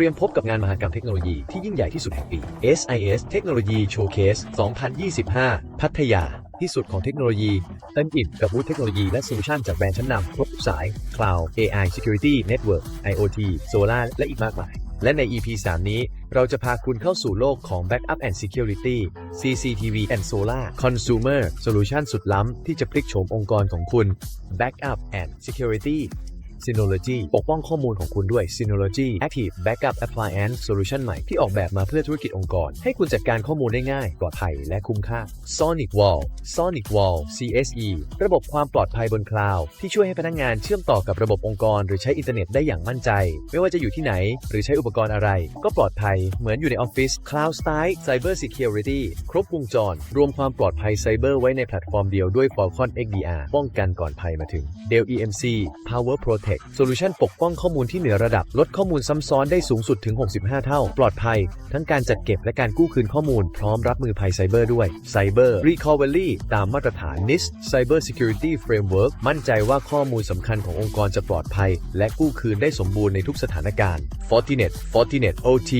รียมพบกับงานมหกรรมเทคโนโลยีที่ยิ่งใหญ่ที่สุดแห่งปี SIS เทคโนโลยีโชว์เคส 2025 พัทยา ที่สุดของเทคโนโลยีเต็มอิ่มกับวูดเทคโนโลยีและโซลูชันจากแบรนด์ชั้นนำครบทุกสาย Cloud AI Security Network IoT Solar และอีกมากมาย และใน EP 3 นี้เราจะพาคุณเข้าสู่โลกของ Backup and Security CCTV and Solar Consumer Solution สุดล้ำที่จะพลิกโฉมองค์กรของคุณ Backup and Security Synology ปกป้องข้อมูลของคุณด้วย Synology Active Backup Appliance Solution ใหม่ที่ออกแบบมาเพื่อธุรกิจองค์กร ให้คุณจัดการข้อมูลได้ง่าย ปลอดภัยและคุ้มค่า Sonic Wall Sonic Wall CSE ระบบความปลอดภัยบนคลาวด์ที่ช่วยให้พนักงงานเชื่อมต่อกับระบบองค์กร หรือใช้อินเทอร์เน็ตได้อย่างมั่นใจ ไม่ว่าจะอยู่ที่ไหน หรือใช้อุปกรณ์อะไร ก็ปลอดภัยเหมือนอยู่ในออฟฟิศ Cloud Style Cyber Security ครบวงจร รวมความปลอดภัยไซเบอร์ไว้ในแพลตฟอร์มเดียวด้วย Falcon XDR ป้องกันก่อนภัยมาถึง Dell EMC Power Protect Solution ปกป้องข้อมูลที่เหนือระดับ ลดข้อมูลซ้ำซ้อนได้สูงสุดถึง 65 เท่า ปลอดภัย ทั้งการจัดเก็บและการกู้คืนข้อมูล พร้อมรับมือภัยไซเบอร์ด้วย Cyber Recovery ตามมาตรฐาน NIST Cyber Security Framework มั่นใจว่าข้อมูลสำคัญขององค์กรจะปลอดภัย และกู้คืนได้สมบูรณ์ในทุกสถานการณ์ Fortinet Fortinet OT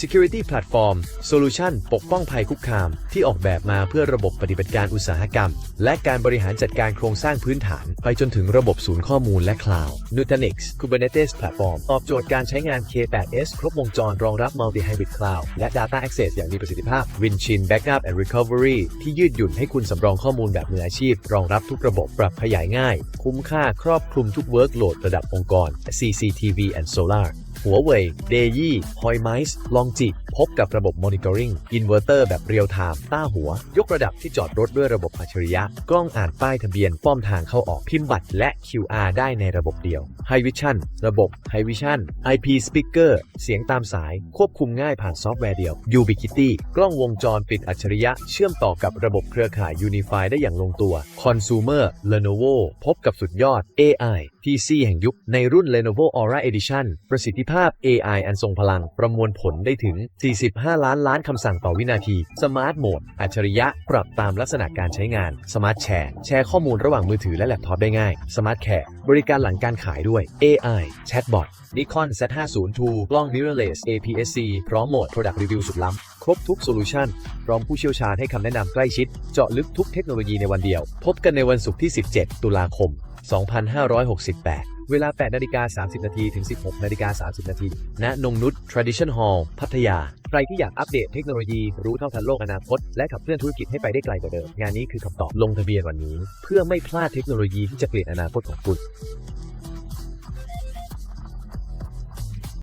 Security Platform Solution ปกป้องภัยคุกคาม ที่ออกแบบมาเพื่อระบบปฏิบัติการอุตสาหกรรม และการบริหารจัดการโครงสร้างพื้นฐาน ไปจนถึงระบบศูนย์ข้อมูลและคลาวด์ Nutanix Kubernetes Platform ตอบโจทย์การใช้งาน K8s ครบวงจรรองรับ Multi Hybrid Cloud และ Data Access อย่างมีประสิทธิภาพ Winchin Backup and Recovery ที่ยืดหยุ่นให้คุณสำรองข้อมูลแบบมืออาชีพ รองรับทุกระบบปรับขยายง่าย คุ้มค่าครอบคลุมทุก Workload ระดับองค์กร CCTV and Solar หัวเว่ยเดยี่ฮอยไมส์ลองจิพบกับระบบ Monitoring Inverter แบบเรียลไทม์ต้าหัว ยกระดับที่จอดรถด้วยระบบอัจฉริยะ กล้องอ่านป้ายทะเบียนป้อมทางเข้าออกพิมพ์บัตรและ QR ได้ในระบบเดียว High Vision ระบบ High Vision IP Speaker เสียงตามสาย ควบคุมง่ายผ่านซอฟต์แวร์เดียว Ubiquiti กล้องวงจรปิดอัจฉริยะ เชื่อมต่อกับระบบเครือข่าย Unify ได้อย่างลงตัว Consumer Lenovo พบกับสุดยอด AI PC แห่งยุคในรุ่น Lenovo Aura Edition ประสิทธิภาพ AI อันทรงพลัง ประมวลผลได้ถึง 45 ล้านล้านคำสั่งต่อวินาที Smart Mode อัจฉริยะ ปรับตามลักษณะการใช้งาน Smart Share แชร์ข้อมูลระหว่างมือถือและแล็ปท็อปได้ง่าย Smart Care บริการหลังการขายด้วย AI Chatbot Nikon Z50 II กล้อง mirrorless APS-C พร้อมโหมด Product Review สุดล้ำ ครบทุกโซลูชันพร้อมผู้เชี่ยวชาญให้คำแนะนำใกล้ชิด เจาะลึกทุกเทคโนโลยีในวันเดียว พบกันในวันศุกร์ที่ 17 ตุลาคม 2560 18 เวลา 8 นาฬิกา 30 นาทีถึง 16 นาฬิกา 30 นาที ณ นงนุช Tradition Hall พัทยา ใครที่อยากอัปเดตเทคโนโลยี รู้เท่าทันโลกอนาคต และขับเคลื่อนธุรกิจให้ไปได้ไกลกว่าเดิม งานนี้คือคำตอบ ลงทะเบียนวันนี้ เพื่อไม่พลาดเทคโนโลยีที่จะเปลี่ยนอนาคตของคุณ